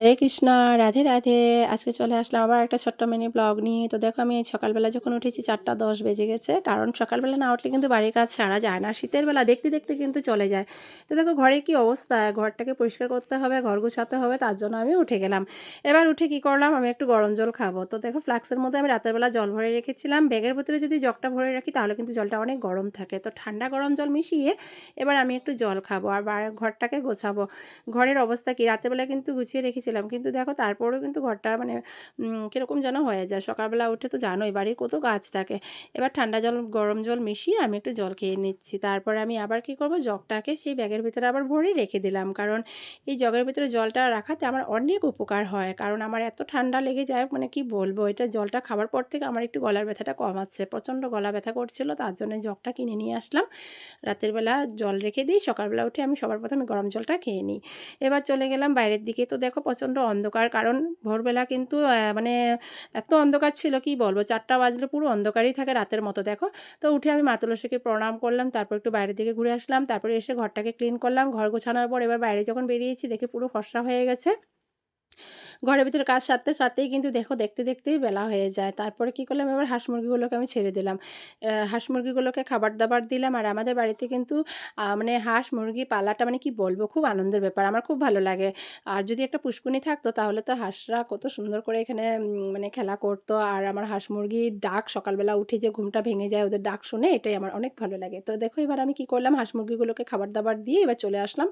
হরে কৃষ্ণ, রাধে রাধে। আজকে চলে আসলাম আবার একটা ছোট্ট মিনি ব্লগ নিয়ে। তো দেখো, আমি সকালবেলা যখন উঠেছি, চারটা দশ বেজে গেছে। কারণ সকালবেলা না উঠলে কিন্তু বাড়ির কাজ সারা যায় না। শীতের বেলা দেখতে দেখতে কিন্তু চলে যায়। তো দেখো ঘরের কি অবস্থা? ঘরটাকে পরিষ্কার করতে হবে, ঘর গুছাতে হবে, তার জন্য আমি উঠে গেলাম। এবার উঠে কি করলাম? আমি একটু গরম জল খাব। তো দেখো ফ্লাক্সের মধ্যে আমি রাতের বেলা জল ভরে রেখেছিলাম। ব্যাগের ভিতরে যদি জগটা ভরে রাখি, তাহলে কিন্তু জলটা অনেক গরম থাকে। তো ঠান্ডা গরম জল মিশিয়ে এবার আমি একটু জল খাব, আর ঘরটাকে গোছাবো। ঘরের অবস্থা কি? রাতেরবেলা কিন্তু গুছিয়ে রেখেছিলাম কিন্তু দেখো তারপরেও কিন্তু ঘরটা মানে কীরকম যেন হয়ে যায়। সকালবেলা উঠে তো জানোই বাড়ির কত গাছ থাকে। এবার ঠান্ডা জল, গরম জল মিশিয়ে আমি একটু জল খেয়ে নিচ্ছি। তারপরে আমি আবার কি করব? জগটাকে সেই ব্যাগের ভিতরে আবার ভরে রেখে দিলাম। কারণ এই জগের ভিতরে জলটা রাখাতে আমার অনেক উপকার হয়। কারণ আমার এত ঠান্ডা লেগে যায় মানে কি বলব? এটা জলটা খাবার পর থেকে আমার একটু গলার ব্যথাটা কমাচ্ছে প্রচণ্ড গলা ব্যথা করছিল, তার জন্য জগটা কিনে নিয়ে আসলাম। রাতের বেলা জল রেখে দিই। সকালবেলা উঠে আমি সবার প্রথমে গরম জলটা খেয়ে নিই। এবার চলে গেলাম বাইরের দিকে। তো দেখো প্রচণ্ড অন্ধকার। কারণ ভোরবেলা কিন্তু মানে এত অন্ধকার ছিল, কি বলব? চারটা বাজলে পুরো অন্ধকারই থাকে রাতের মতো, দেখো? তো উঠে আমি মাতলসীকে প্রণাম করলাম, তারপর একটু বাইরের দিকে ঘুরে আসলাম, তারপরে এসে ঘরটাকে ক্লিন করলাম। ঘর গোছানোর পর এবার বাইরে যখন বেরিয়েছি, দেখে পুরো ফসরা হয়ে গেছে। ঘরের ভিতরে কাজ সারতে সারতেই কিন্তু দেখো দেখতে দেখতেই বেলা হয়ে যায়। তারপরে কি করলাম? এবার হাঁস মুরগিগুলোকে আমি ছেড়ে দিলাম। হাঁস মুরগিগুলোকে খাবার দাবার দিলাম আর আমাদের বাড়িতে কিন্তু মানে হাঁস মুরগি পালাটা মানে কি বলব? খুব আনন্দের ব্যাপার। আমার খুব ভালো লাগে। আর যদি একটা পুষ্কুনি থাকতো তাহলে তো হাঁসরা কত সুন্দর করে এখানে মানে খেলা করতো। আর আমার হাঁস মুরগির ডাক সকালবেলা উঠে যে ঘুমটা ভেঙে যায় ওদের ডাক শুনে এটাই আমার অনেক ভালো লাগে। তো দেখো এবার আমি কি করলাম? হাঁস মুরগিগুলোকে খাবার দাবার দিয়ে এবার চলে আসলাম।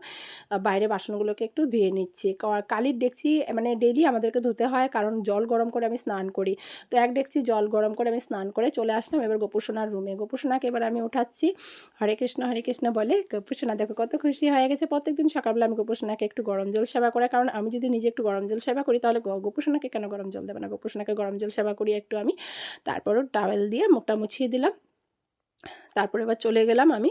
বাইরে বাসনগুলোকে একটু ধুয়ে নিচ্ছি। কালির দেখছি মানে ডেলি আমাদেরকে ধুতে হয়, কারণ জল গরম করে আমি স্নান করি। তো এক ডেকচি জল গরম করে আমি স্নান করে চলে আসলাম এবার গোপুসোনার রুমে গোপুসোনাকে এবার আমি উঠাচ্ছি। হরে কৃষ্ণ হরে কৃষ্ণ বলে, গোপুসোনা, দেখো কত খুশি হয়ে গেছে। প্রত্যেকদিন সকালবেলা আমি গোপুসোনাকে একটু গরম জল সেবা করে কারণ আমি যদি নিজে একটু গরম জল সেবা করি, তাহলে গোপুসোনাকে কেন গরম জল দেবে না? গোপুসোনাকে গরম জল সেবা করি একটু আমি তারপরও টাওয়েল দিয়ে মুখটা মুছিয়ে দিলাম। তারপরে এবার চলে গেলাম আমি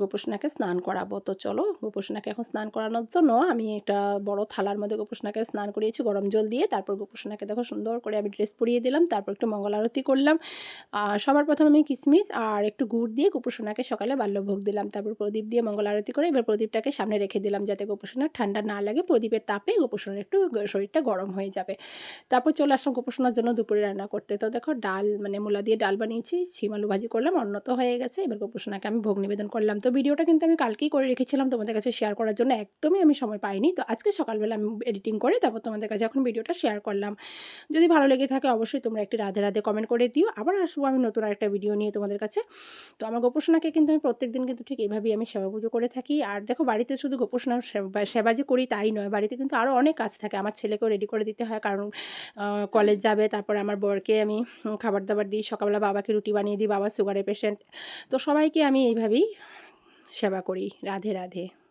গোপুসোনাকে স্নান করাবো। তো চলো গোপুসোনাকে এখন স্নান করানোর জন্য আমি একটা বড় থালার মধ্যে গোপুসোনাকে স্নান করিয়েছি গরম জল দিয়ে। তারপর গোপুসোনাকে দেখো সুন্দর করে আমি ড্রেস পরিয়ে দিলাম, তারপর একটু মঙ্গল আরতি করলাম। সবার প্রথমে আমি কিশমিশ আর একটু গুড় দিয়ে গোপুসোনাকে সকালে বাল্যভোগ দিলাম। তারপর প্রদীপ দিয়ে মঙ্গল আরতি করে এবার প্রদীপটাকে সামনে রেখে দিলাম যাতে গোপুসোনার ঠান্ডা না লাগে। প্রদীপের তাপে গোপুসোনার একটু শরীরটা গরম হয়ে যাবে। তারপর চলে আসলাম গোপুসোনার জন্য দুপুরে রান্না করতে। তো দেখো ডাল মানে মূলা দিয়ে ডাল বানিয়েছি ছিম আলু ভাজি করলাম অন্য তো হয়ে গেছে। এবার গোপুসোনাকে আমি ভোগ নিবেদন করলাম। তো ভিডিওটা কিন্তু আমি কালকেই করে রেখেছিলাম তোমাদের কাছে শেয়ার করার জন্য। একদমই আমি সময় পাইনি। তো আজকে সকালবেলা আমি এডিটিং করে তারপর তোমাদের কাছে এখন ভিডিওটা শেয়ার করলাম। যদি ভালো লেগে থাকে অবশ্যই তোমরা একটি রাধে রাধে কমেন্ট করে দিও। আবার আসব আমি নতুন আরেকটা ভিডিও নিয়ে তোমাদের কাছে। তো আমার গোপোষণাকে কিন্তু আমি প্রত্যেক দিন কিন্তু ঠিক এইভাবেই আমি সেবা পুজো করে থাকি। আর দেখো বাড়িতে শুধু গোপোষণার সেবা- সেবা যে করি তাই নয়। বাড়িতে কিন্তু আরও অনেক কাজ থাকে। আমার ছেলেকেও রেডি করে দিতে হয়। কারণ কলেজ যাবে। তারপর আমার বরকে আমি খাবার দাবার দিই। সকালবেলা বাবাকে রুটি বানিয়ে দিই। বাবা সুগারের পেশেন্ট তো সবাইকে আমি এইভাবেই সেবা করি রাধে রাধে।